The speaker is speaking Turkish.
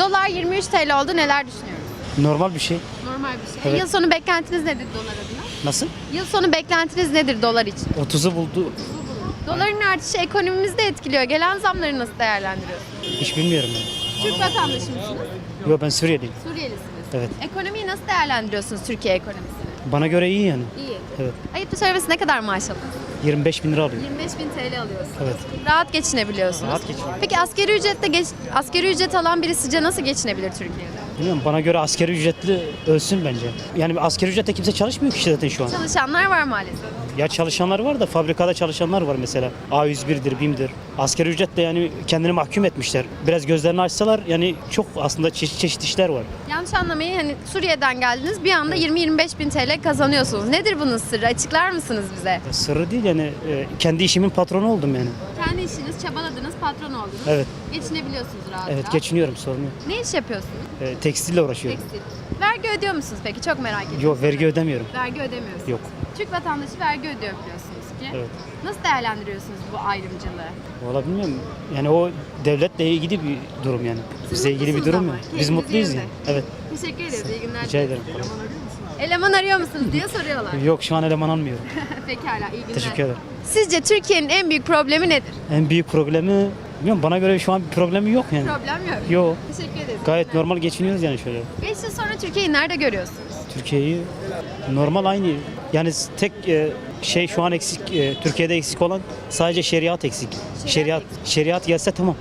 Dolar 23 TL oldu. Neler düşünüyoruz? Normal bir şey. Normal bir şey. Evet. Yıl sonu beklentiniz nedir dolar adına? Nasıl? Yıl sonu beklentiniz nedir dolar için? 30'u buldu. Doların artışı ekonomimizi de etkiliyor. Gelen zamları nasıl değerlendiriyorsunuz? Hiç bilmiyorum ben. Türk vatandaşı mısınız? Yo ben Suriyeliyim. Surelisiniz. Evet. Ekonomiyi nasıl değerlendiriyorsunuz Türkiye ekonomisini? Bana göre iyi yani. İyi. Evet. Ayıp söylemesi ne kadar maaş alıyorsunuz? 25 bin lira alıyor. 25 bin TL alıyorsunuz. Evet. Rahat geçinebiliyorsunuz. Rahat geçiniyorum. Peki asgari ücretle geç, asgari ücret alan biri sizce nasıl geçinebilir Türkiye'de? Bilmiyorum bana göre askeri ücretli ölsün bence. Yani askeri ücretle kimse çalışmıyor ki zaten şu an. Çalışanlar var maalesef. Ya çalışanlar var da fabrikada çalışanlar var mesela. A101'dir, BİM'dir. Askeri ücretle yani kendini mahkum etmişler. Biraz gözlerini açsalar yani çok aslında çeşit çeşit işler var. Yanlış anlamayın hani Suriye'den geldiniz bir anda 20-25 bin TL kazanıyorsunuz. Nedir bunun sırrı? Açıklar mısınız bize? Ya Sırrı değil yani e, kendi işimin patronu oldum yani. Kendi işiniz, patron oldunuz. Evet. Geçinebiliyorsunuz rahat Evet rahat. geçiniyorum sorun yok. Ne iş yapıyorsunuz? E, tekstille uğraşıyorum. Tekstil. Vergi ödüyor musunuz peki? Çok merak ediyorum. Yok vergi ödemiyorum. Vergi ödemiyorsunuz. Yok. Türk vatandaşı vergi ödüyor biliyorsunuz ki. Evet. Nasıl değerlendiriyorsunuz bu ayrımcılığı? Valla bilmiyorum. Yani o devletle ilgili bir durum yani. Bize ilgili bir durum yok. Biz mutluyuz yani. Evet. Teşekkür ederiz. İyi günler. Rica ederim. Eleman arıyor musunuz diye soruyorlar. Yok şu an eleman almıyorum. Pekala iyi günler. Teşekkür ederim. Sizce Türkiye'nin en büyük problemi nedir? En büyük problemi bilmiyorum bana göre şu an bir problemi yok yani. Problem yok. Yok. Teşekkür ederiz. Gayet normal geçiniyoruz yani şöyle. 5 yıl sonra Türkiye'yi nerede görüyorsunuz? Türkiye'yi normal aynı. Yani tek e, şey şu an eksik e, Türkiye'de eksik olan sadece şeriat eksik. Şeriat şeriat gelse tamam.